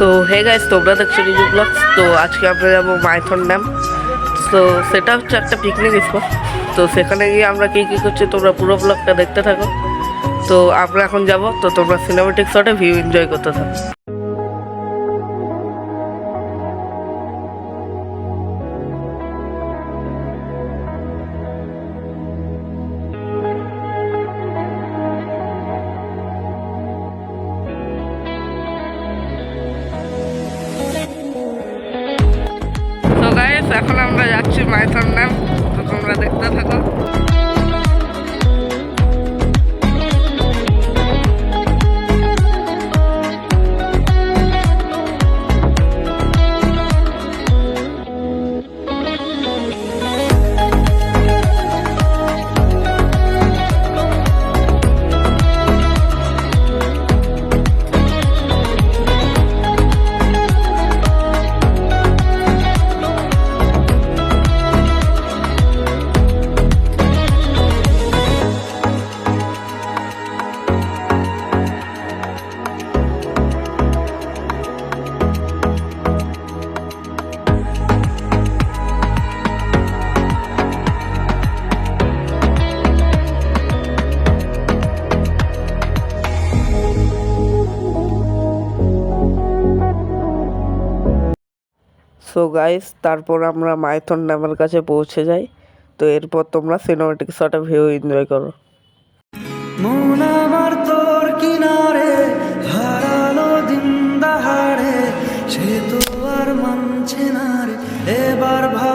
তো hey guys তোমরা দেখছ রিজু ব্লগস তো, আজকে আমরা যাব মাইথন ড্যাম তো, সেটা হচ্ছে একটা পিকনিক স্পট তো, সেখানে গিয়ে আমরা কী কী করছি, তোমরা পুরো ব্লগটা দেখতে থাকো। তো, আমরা এখন যাব। তো, তোমরা সিনেমেটিক শটে ভিউ এনজয় করতে থাকো। এখন আমরা যাচ্ছি মাইথন ড্যাম। তো তোমরা দেখতে থাকো। সো গাইস তারপর আমরা মাইথন ড্যামের কাছে পৌঁছে যাই। তো এরপর তোমরা সিনেমাটিক শটে ভিউ এনজয় করো। আমার কিনারে তো এবার ভালোবাসতে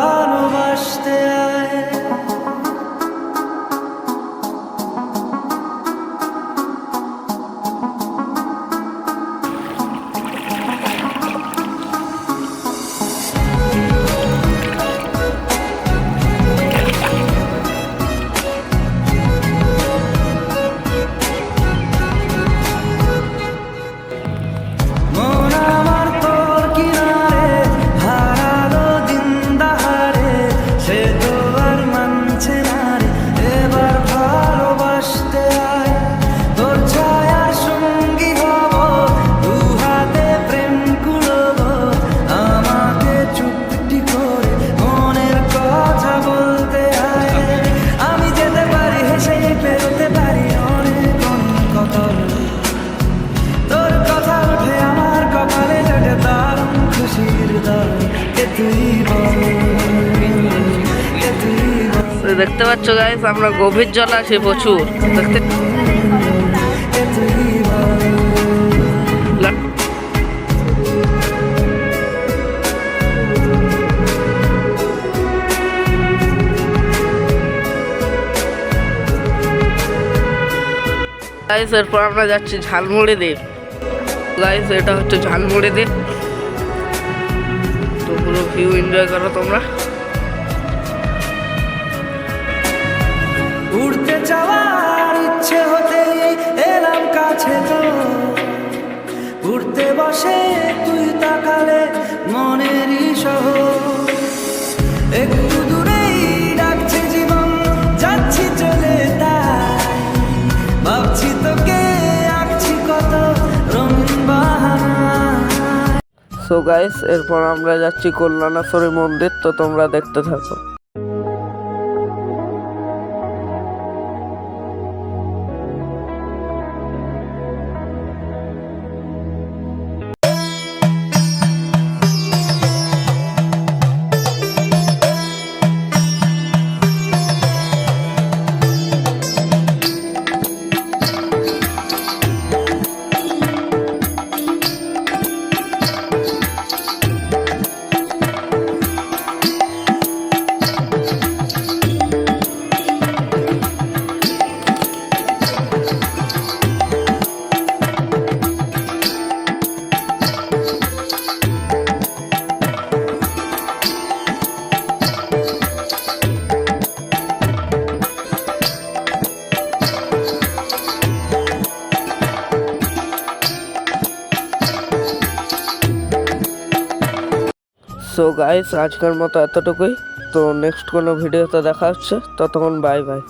দেখতে পাচ্ছ গাইস আমরা গভীর জল আছি প্রচুর। দেখতে গাইস এরপর আমরা যাচ্ছি ঝালমুড়ি দ্বীপ। গাইস এটা হচ্ছে ঝালমুড়ি দ্বীপ। তো পুরো ভিউ এনজয় করো তোমরা। উড়তে বসে তুই তাকালে মনেরই শহর। একটু দূরেই ডাকছে জীবন, যাচ্ছি চলে তাই। ভাবছি তোকে আঁকছি কত সো গাইস এরপর আমরা যাচ্ছি কল্যাণেশ্বরী মন্দির, তো তোমরা দেখতে থাকো। সো গাইস আজকের মতো এতটুকুই। তো নেক্সট কোনো ভিডিওতে দেখা হচ্ছে। ততক্ষণ বাই বাই